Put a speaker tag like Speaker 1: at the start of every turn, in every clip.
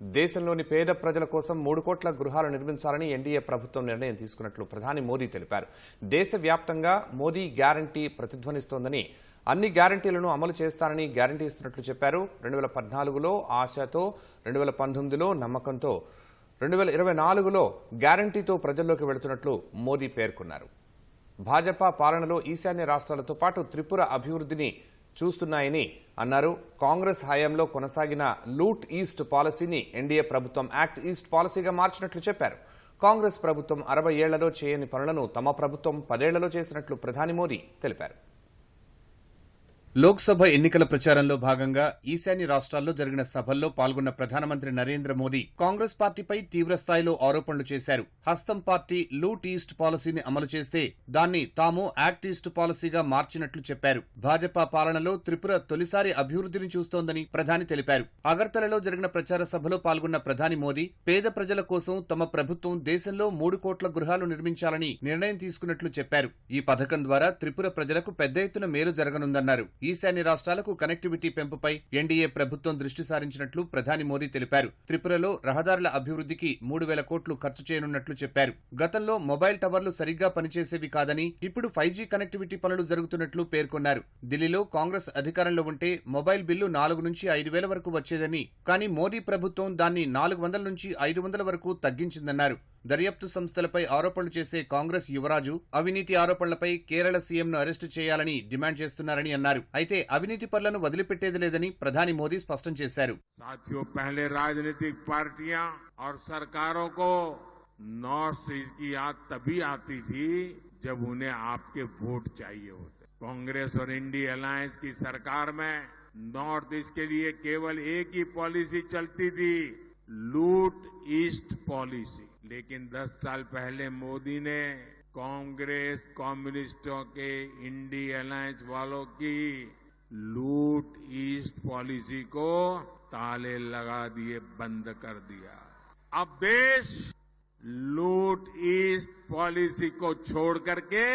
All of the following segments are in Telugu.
Speaker 1: దేశంలోని పేద ప్రజల కోసం మూడు కోట్ల గృహాలు నిర్మించాలని ఎన్డీఏ ప్రభుత్వం నిర్ణయం తీసుకున్నట్లు ప్రధాని మోదీ తెలిపారు. దేశవ్యాప్తంగా మోదీ గ్యారంటీ ప్రతిధ్వనిస్తోందని అన్ని గ్యారంటీలను అమలు చేస్తానని గ్యారంటీ ఇస్తున్నట్లు చెప్పారు. రెండు వేల పద్నాలుగులో ఆశతో రెండు వేల పంతొమ్మిదిలో నమ్మకంతో రెండు వేల ఇరవై నాలుగులో గ్యారంటీతో ప్రజల్లోకి వెళుతున్నట్లు మోదీ పేర్కొన్నారు. భాజపా పాలనలో ఈశాన్య రాష్ట్రాలతో పాటు త్రిపుర అభివృద్ధిని చూస్తున్నాయని అన్నారు. కాంగ్రెస్ హయాంలో కొనసాగిన లూట్ ఈస్ట్ పాలసీని ఎన్డీఏ ప్రభుత్వం యాక్ట్ ఈస్ట్ పాలసీగా మార్చినట్లు చెప్పారు. కాంగ్రెస్ ప్రభుత్వం అరవై ఏళ్ళలో చేయని పనులను తమ ప్రభుత్వం పదేళ్ళలో చేసినట్లు ప్రధాని మోదీ తెలిపారు. లోక్సభ ఎన్నికల ప్రచారంలో భాగంగా ఈశాన్య రాష్ట్రాల్లో జరిగిన సభల్లో పాల్గొన్న ప్రధానమంత్రి నరేంద్ర మోదీ కాంగ్రెస్ పార్టీపై తీవ్రస్థాయిలో ఆరోపణలు చేశారు. హస్తం పార్టీ లూట్ ఈస్ట్ పాలసీని అమలు చేస్తే దాన్ని తాము యాక్ట్ ఈస్ట్ పాలసీగా మార్చినట్లు చెప్పారు. భాజపా పాలనలో త్రిపుర తొలిసారి అభివృద్ధిని చూస్తోందని ప్రధాని తెలిపారు. అగర్తలలో జరిగిన ప్రచార సభలో పాల్గొన్న ప్రధాని మోదీ పేద ప్రజల కోసం తమ ప్రభుత్వం దేశంలో మూడు కోట్ల గృహాలు నిర్మించాలని నిర్ణయం తీసుకున్నట్లు చెప్పారు. ఈ పథకం ద్వారా త్రిపుర ప్రజలకు పెద్ద ఎత్తున మేలు జరగనుందన్నారు. ఈశాన్య రాష్ట్రాలకు కనెక్టివిటీ పెంపుపై ఎన్డీఏ ప్రభుత్వం దృష్టి సారించినట్లు ప్రధాని మోదీ తెలిపారు. త్రిపురలో రహదారుల అభివృద్ధికి మూడు వేల కోట్లు ఖర్చు చేయనున్నట్లు చెప్పారు. గతంలో మొబైల్ టవర్లు సరిగ్గా పనిచేసేవి కాదని ఇప్పుడు ఫైవ్ జీ కనెక్టివిటీ పనులు జరుగుతున్నట్లు పేర్కొన్నారు. ఢిల్లీలో కాంగ్రెస్ అధికారంలో ఉంటే మొబైల్ బిల్లు నాలుగు నుంచి ఐదు వేల వరకు వచ్చేదని కానీ మోదీ ప్రభుత్వం దాన్ని నాలుగు వందల నుంచి ఐదు వందల వరకు తగ్గించిందన్నారు. దర్యాప్తు సంస్థలపై ఆరోపణలు చేసే కాంగ్రెస్ యువరాజు అవినీతి ఆరోపణలపై కేరళ సీఎంను అరెస్టు చేయాలని డిమాండ్ చేస్తున్నారని అన్నారు అయితే అవినీతి పనులను వదిలిపెట్టేది లేదని ప్రధాని మోదీ స్పష్టం చేశారు
Speaker 2: साथियों पहले राजनीतिक पार्टियां और सरकारों को नॉर्थ ईस्ट की याद तभी आती थी जब उन्हें आपके वोट चाहिए होते कांग्रेस और इंडी अलायंस की सरकार में नॉर्थ ईस्ट के लिए केवल एक ही पॉलिसी चलती थी लूट ईस्ट पॉलिसी लेकिन 10 साल पहले मोदी ने कांग्रेस, कम्युनिस्टों के इंडी अलायंस वालों की लूट ईस्ट पॉलिसी को ताले लगा दिए, बंद कर दिया। अब देश लूट ईस्ट पॉलिसी को छोड़ करके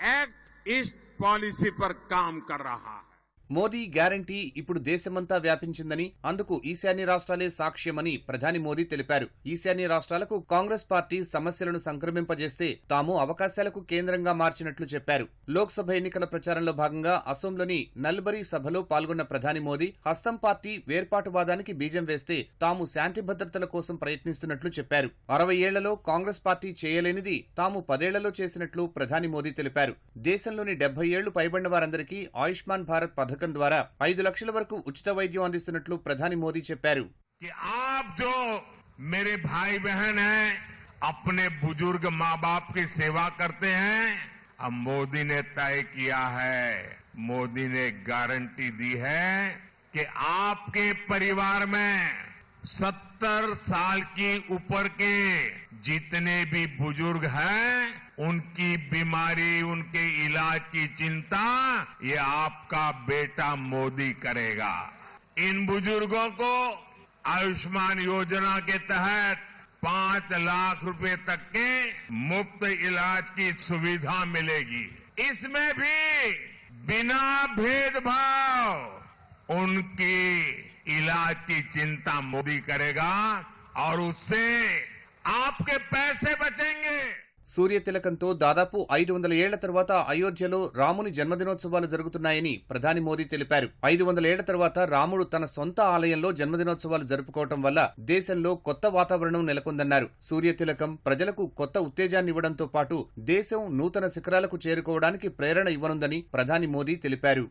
Speaker 2: एक्ट ईस्ट पॉलिसी पर काम कर रहा है।
Speaker 1: మోదీ గ్యారంటీ ఇప్పుడు దేశమంతా వ్యాపించిందని అందుకు ఈశాన్య రాష్ట్రాలే సాక్ష్యమని ప్రధాని మోదీ తెలిపారు. ఈశాన్య రాష్ట్రాలకు కాంగ్రెస్ పార్టీ సమస్యలను సంక్రమింపజేస్తే తాము అవకాశాలకు కేంద్రంగా మార్చినట్లు చెప్పారు. లోక్సభ ఎన్నికల ప్రచారంలో భాగంగా అసోంలోని నల్బరీ సభలో పాల్గొన్న ప్రధాని మోదీ హస్తం పార్టీ వేర్పాటువాదానికి బీజం వేస్తే తాము శాంతి భద్రతల కోసం ప్రయత్నిస్తున్నట్లు చెప్పారు. అరవై ఏళ్ళలో కాంగ్రెస్ పార్టీ చేయలేనిది తాము పదేళ్ళలో చేసినట్లు ప్రధాని మోదీ తెలిపారు. దేశంలోని డెబ్బై ఏళ్ళు పైబడిన వారందరికీ ఆయుష్మాన్ భారత్ పథకం ద్వారా ఐదు లక్షల వరకు ఉచిత వైద్యం అందిస్తున్నట్లు ప్రధాని మోదీ చెప్పారు
Speaker 2: कि आप जो मेरे भाई बहन हैं अपने बुजुर्ग माँ बाप की सेवा करते हैं अब मोदी ने तय किया है मोदी ने गारंटी दी है कि आपके परिवार में सत्तर साल की ऊपर के जितने भी बुजुर्ग हैं उनकी बीमारी, उनके इलाज की चिंता, ये आपका बेटा मोदी करेगा। इन बुज़ुर्गों को आयुष्मान योजना के तहत पाँच लाख रुपए तक के मुफ़्त इलाज की सुविधा मिलेगी। इसमें भी बिना भेदभाव उनकी इलाज की चिंता मोदी करेगा और उससे आपके पैसे बचेंगे
Speaker 1: సూర్యతిలకంతో దాదాపు ఐదు వందల ఏళ్ళ తర్వాత అయోధ్యలో రాముని జన్మదినోత్సవాలు జరుగుతున్నాయని ప్రధాని మోదీ తెలిపారు. ఐదు వందల ఏళ్ళ తర్వాత రాముడు తన సొంత ఆలయంలో జన్మదినోత్సవాలు జరుపుకోవటం వల్ల దేశంలో కొత్త వాతావరణం నెలకొందన్నారు. సూర్యతిలకం ప్రజలకు కొత్త ఉత్తేజాన్ని ఇవ్వడంతో పాటు దేశం నూతన శిఖరాలకు చేరుకోవడానికి ప్రేరణ ఇవ్వనుందని ప్రధాని మోదీ తెలిపారు.